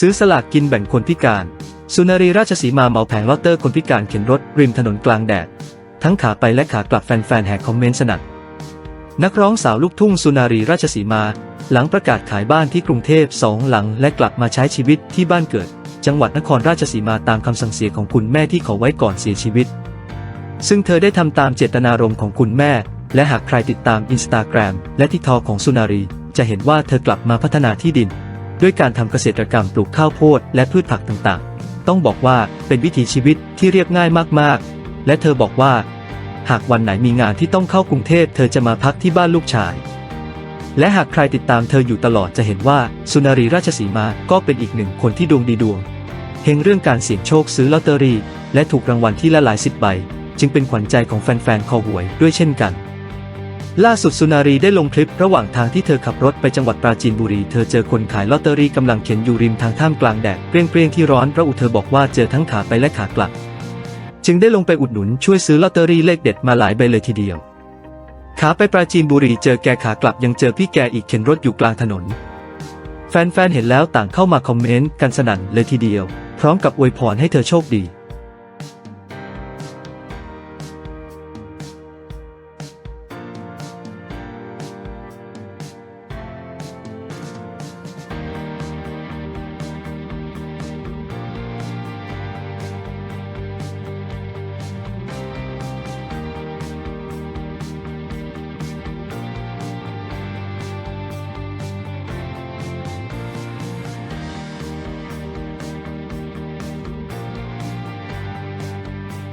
ซื้อสลากกินแบ่งคนพิการ สุนารีราชสีมาเมาแผงลอตเตอร์คนพิการเข็นรถริมถนนกลางแดด ทั้งขาไปและขากลับแฟนๆแห่คอมเมนต์สนั่นนักร้องสาวลูกทุ่งสุนารีราชสีมา หลังประกาศขายบ้านที่กรุงเทพสองหลังและกลับมาใช้ชีวิตที่บ้านเกิด จังหวัดนครราชสีมาตามคำสั่งเสียของคุณแม่ที่ขอไว้ก่อนเสียชีวิต ซึ่งเธอได้ทำตามเจตนารมณ์ของคุณแม่ และหากใครติดตามอินสตาแกรมและทิกทอของสุนารี จะเห็นว่าเธอกลับมาพัฒนาที่ดิน ด้วยการทำเกษตรกรรมปลูกข้าวโพดและพืชผักต่างๆ ต้องบอกว่าเป็นวิถีชีวิตที่เรียบง่ายมากๆ และเธอบอกว่า หากวันไหนมีงานที่ต้องเข้ากรุงเทพเธอจะมาพักที่บ้านลูกชาย และหากใครติดตามเธออยู่ตลอดจะเห็นว่าสุนารีราชสีมาก็เป็นอีกหนึ่งคนที่ดวงดีดวงเฮงเรื่องการเสี่ยงโชคซื้อลอตเตอรี่และถูกรางวัลที่ละหลายสิบใบ จึงเป็นขวัญใจของแฟนๆคอหวยด้วยเช่นกัน ล่าสุดสุนารีได้ลงคลิประหว่างทางที่เธอขับรถไปจังหวัดปราจีนบุรี เธอเจอคนขายลอตเตอรี่กำลังเข็นอยู่ริมทางท่ามกลางแดดเปรี้ยงๆที่ร้อนพระอุเธอบอกว่าเจอทั้งขาไปและขากลับ จึงได้ลงไปอุดหนุนช่วยซื้อลอตเตอรี่เลขเด็ดมาหลายใบเลยทีเดียว ขาไปปราจีนบุรีเจอแกขากลับยังเจอพี่แกอีกเข็นรถอยู่กลางถนน แฟนๆเห็นแล้วต่างเข้ามาคอมเมนต์กันสนั่นเลยทีเดียว พร้อมกับอวยพรให้เธอโชคดี